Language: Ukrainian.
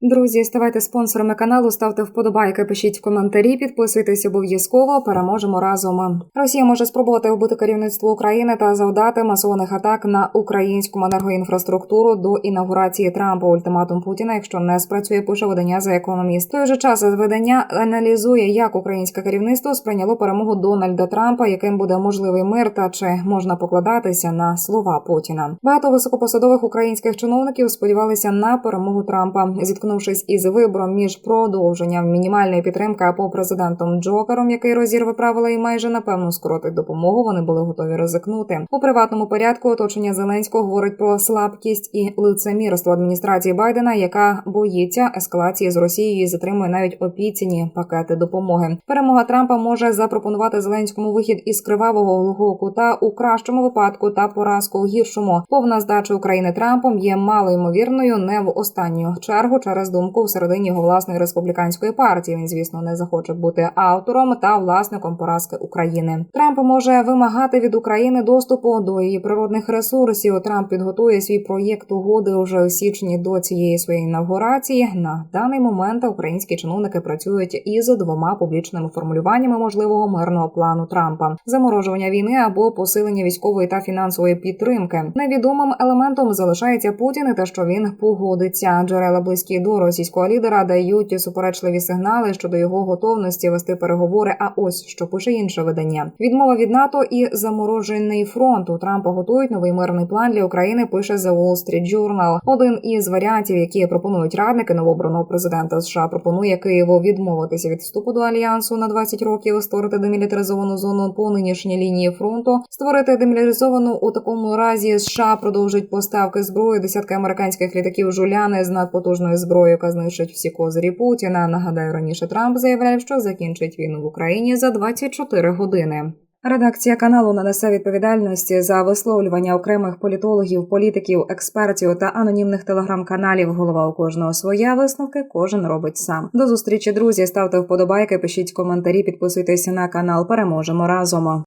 Друзі, ставайте спонсорами каналу, ставте вподобайки, пишіть коментарі, підписуйтесь обов'язково. Переможемо разом. Росія може спробувати вбити керівництво України та завдати масованих атак на українську енергоінфраструктуру до інаугурації Трампа. Ультиматум Путіна, якщо не спрацює, пише видання за економіст. В той же час видання аналізує, як українське керівництво сприйняло перемогу Дональда Трампа, яким буде можливий мир, та чи можна покладатися на слова Путіна. Багато високопосадових українських чиновників сподівалися на перемогу Трампа, зіткнувшись із вибором між продовженням мінімальної підтримки або президентом Джокером, який розірве правила і майже напевно скоротить допомогу. Вони були готові ризикнути у приватному порядку. Оточення Зеленського говорить про слабкість і лицемірство адміністрації Байдена, яка боїться ескалації з Росією і затримує навіть обіцяні пакети допомоги. Перемога Трампа може запропонувати Зеленському вихід із кривавого глухого кута у кращому випадку та поразку у гіршому. Повна здача України Трампом є мало ймовірною не в останню чергу через думку всередині його власної республіканської партії. Він, звісно, не захоче бути автором та власником поразки України. Трамп може вимагати від України доступу до її природних ресурсів. Трамп підготує свій проєкт угоди уже у січні до цієї своєї інавгурації. На даний момент українські чиновники працюють із двома публічними формулюваннями можливого мирного плану Трампа: заморожування війни або посилення військової та фінансової підтримки. Невідомим елементом залишається Путін і те, що він погодиться. Джерела близькі до російського лідера дають суперечливі сигнали щодо його готовності вести переговори. А ось що пише інше видання: відмова від НАТО і заморожений фронт. У Трампа готують новий мирний план для України. Пише The Wall Street Journal. Один із варіантів, які пропонують радники новообраного президента США, пропонує Києву відмовитися від вступу до альянсу на 20 років, створити демілітаризовану зону по нинішній лінії фронту, створити демілітаризовану у такому разі США продовжить поставки зброї. Десятки американських літаків жуляни з надпотужною зброєю, яка знищить всі козирі Путіна. Нагадаю, раніше Трамп заявляв, що закінчить війну в Україні за 24 години. Редакція каналу не несе відповідальності за висловлювання окремих політологів, політиків, експертів та анонімних телеграм-каналів. Голова у кожного своя висновки кожен робить сам. До зустрічі, друзі. Ставте вподобайки, пишіть коментарі, підписуйтесь на канал. Переможемо разом.